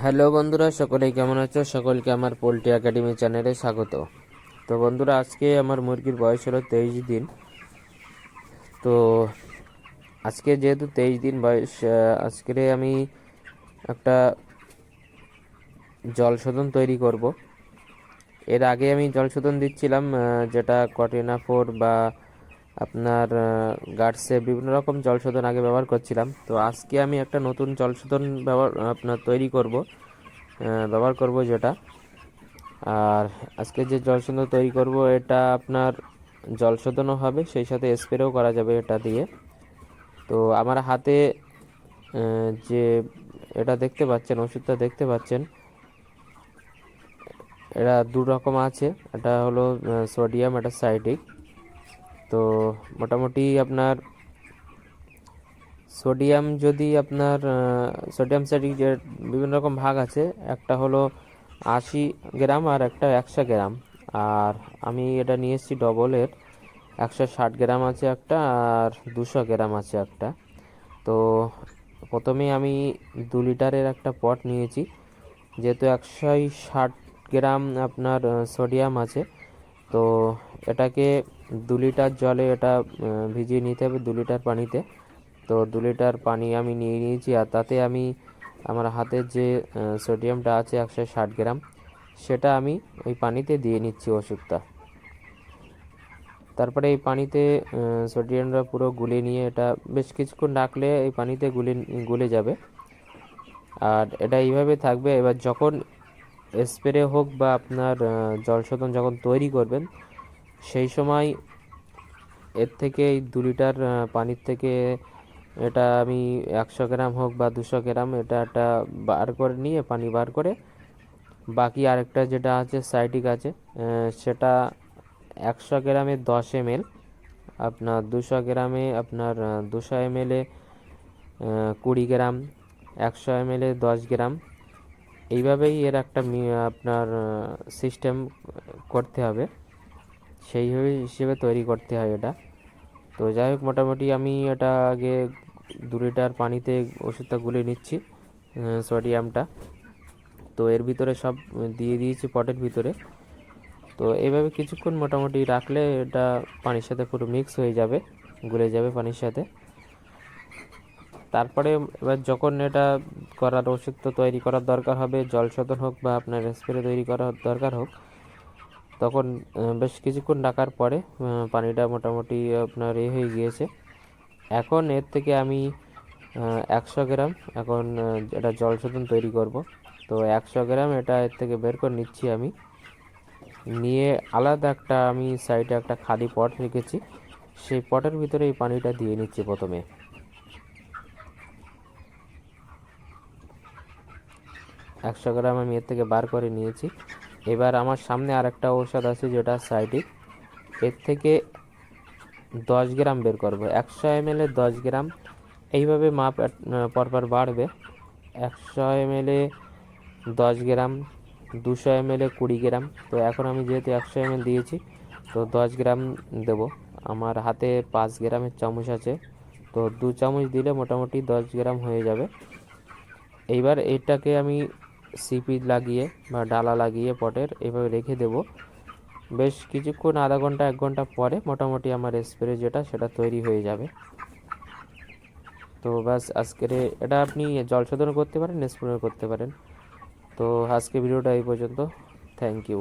Hello বন্ধুরা, সকলেই কেমন আছো? সকলকে আমার পোলট্রি একাডেমি চ্যানেলে স্বাগত। তো বন্ধুরা, আজকে আমার মুরগির বয়স হলো তেইশ দিন। তো আজকে যেহেতু তেইশ দিন বয়স আজকে আমি একটা জল শোধন তৈরি করব। এর আগে আমি জল শোধন দিচ্ছিলাম যেটা কটিনা ফোর বা আপনার গার্ডসে বিভিন্ন রকম জল শোধন আগে ব্যবহার করছিলাম। তো আজকে আমি একটা নতুন জল শোধন ব্যবহার, আপনার তৈরি করব ব্যবহার করব যেটা। আর আজকে যে জল শোধন তৈরি করব, এটা আপনার জল শোধনও হবে, সেই সাথে স্প্রেও করা যাবে এটা দিয়ে। তো আমার হাতে যে এটা দেখতে পাচ্ছেন, ওষুধটা দেখতে পাচ্ছেন, এটা দু রকম আছে। এটা হলো সোডিয়াম, এটা সাইডিক তো মোটামুটি আপনার সোডিয়াম যদি আপনার সোডিয়াম যে বিভিন্ন রকম ভাগ আছে, একটা হলো আশি গ্রাম আর একটা একশো গ্রাম। আর আমি এটা নিয়ে এসেছি ডবলের, একশো ষাট গ্রাম আছে একটা আর দুশো গ্রাম আছে একটা। তো প্রথমে আমি দু লিটারের একটা পট নিয়েছি, যেহেতু একশো ষাট গ্রাম আপনার সোডিয়াম আছে, তো এটাকে দু লিটার জলে এটা ভিজিয়ে নিতে হবে দু লিটার পানিতে। তো দু লিটার পানি আমি নিয়ে নিয়েছি আর তাতে আমি, আমার হাতের যে সোডিয়ামটা আছে একশো ষাট গ্রাম, সেটা আমি ওই পানিতে দিয়ে নিচ্ছি ওষুধটা। তারপরে এই পানিতে সোডিয়ামটা পুরো গুলে নিয়ে এটা বেশ কিছুক্ষণ রাখলে এই পানিতে গুলে গুলে যাবে। আর এটা এইভাবে থাকবে, এবার যখন স্প্রে হোক বা আপনার জল শোধন যখন তৈরি করবেন সেই সময় এর থেকে এই দু লিটার পানির থেকে এটা আমি একশো গ্রাম হোক বা দুশো গ্রাম এটা একটা বার করে নিয়ে পানি বার করে বাকি আরেকটা যেটা আছে সাইটিক আছে সেটা একশো গ্রামে দশ এম এল আপনার দুশো গ্রামে আপনার দুশো এম এলে কুড়ি গ্রাম, একশো এম এলে দশ গ্রাম। এইভাবেই এর একটা আপনার সিস্টেম করতে হবে। সেইভাবে হিসেবে তৈরি করতে হয় এটা। তো যাই হোক, মোটামুটি আমি এটা আগে দু লিটার পানিতে ওষুধটা গুলে নিচ্ছি সোডিয়ামটা। তো এর ভিতরে সব দিয়ে দিয়েছি পটের ভিতরে। তো এইভাবে কিছুক্ষণ মোটামুটি রাখলে এটা পানির সাথে পুরো মিক্স হয়ে যাবে, গুলে যাবে পানির সাথে। তারপরে এবার যখন এটা করার ওষুধ তো তৈরি করার দরকার হবে জল শোধন হোক বা আপনার স্প্রে তৈরি করার দরকার হোক তখন বেশ কিছুক্ষণ রাখার পরে পানিটা মোটামুটি আপনার এ হয়ে গিয়েছে। এখন এর থেকে আমি একশো গ্রাম, এখন এটা জল শোধন তৈরি করব। তো একশো গ্রাম এটা এর থেকে বের করে নিচ্ছি আমি। নিয়ে আলাদা একটা আমি সাইডে একটা খালি পট রেখেছি। সেই পটের ভিতরে এই পানিটা দিয়ে নিচ্ছি প্রথমে। একশো গ্রাম আমি এর থেকে বার করে নিয়েছি। এবার আমার সামনে আরেকটা ঔষধ আছে যেটা সাইডিক। এর থেকে দশ গ্রাম বের করব। একশো এম এল দশ গ্রাম। এইভাবে মাপ পরপর বাড়বে। একশো এম এল দশ গ্রাম, দুশো এম এল কুড়ি গ্রাম। তো এখন আমি যেহেতু একশো এম দিয়েছি, তো দশ গ্রাম দেব। আমার হাতে পাঁচ গ্রামের চামচ আছে। তো দু চামচ দিলে মোটামুটি দশ গ্রাম হয়ে যাবে। এইবার এটাকে আমি সিপি লাগিয়ে বা ডালা লাগিয়ে পটের এভাবে রেখে দেব। বেশ কিছুক্ষণ আধা ঘণ্টা, এক ঘণ্টা পরে মোটামুটি আমার স্প্রে যেটা, সেটা তৈরি হয়ে যাবে। তো ব্যাস, আজকের এটা আপনি জল শোধন করতে পারেন, স্প্রে করতে পারেন। তো আজকে ভিডিওটা এই পর্যন্ত। Thank you.